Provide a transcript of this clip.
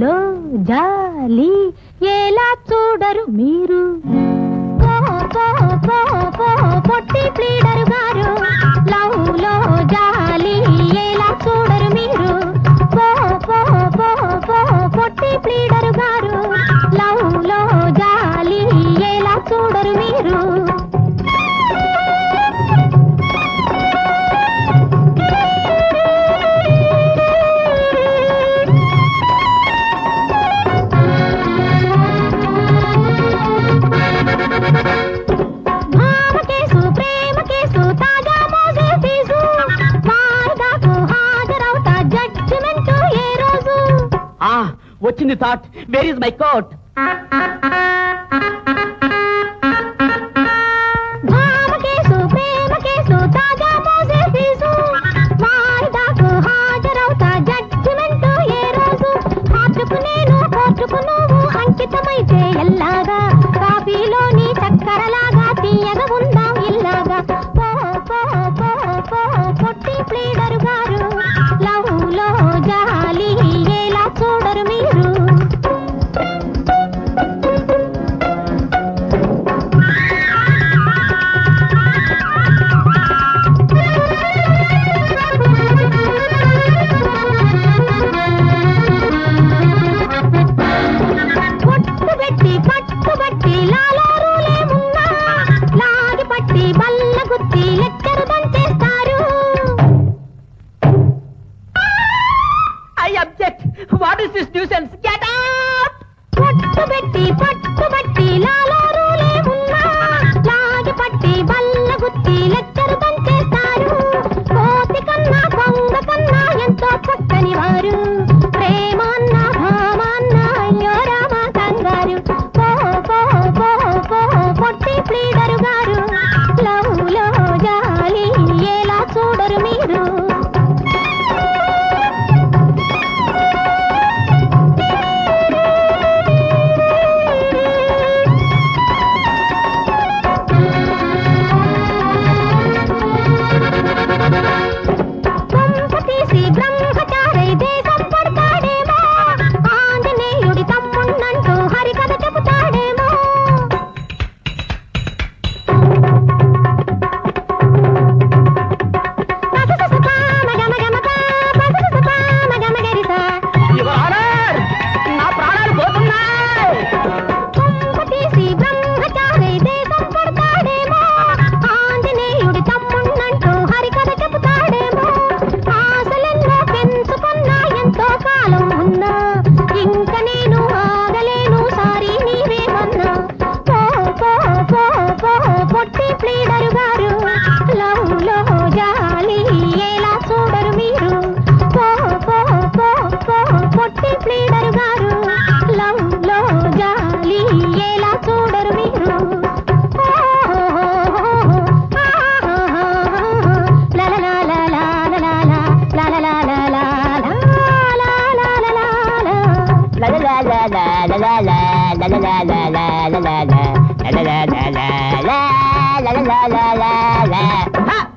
లో జాలి ఎలా చూడరు మీరు? పొట్టి ప్లీడరు గారు. లవ్లో జాలి ఎలా చూడరు మీరు? పొట్టి ప్లీడరు వచ్చింది that where is my coat ఉందా ఇల్లాగా. పో పో పో పో పొట్టి pleader this nuisance get out పట్టుబెట్టి పట్టుబట్టి లాలో రూలే ఉన్నా. లాగి పట్టి బల్ల గుత్తి లెక్కరు దంచేస్తారు కోతి కన్నా కొంగ కన్నా ఎంతో పుట్టని వారు. ప్రేమాన్న ప్లీడరు గారు. లవ్లో జాలి ఎలా చూడరు మీరు? la la la la la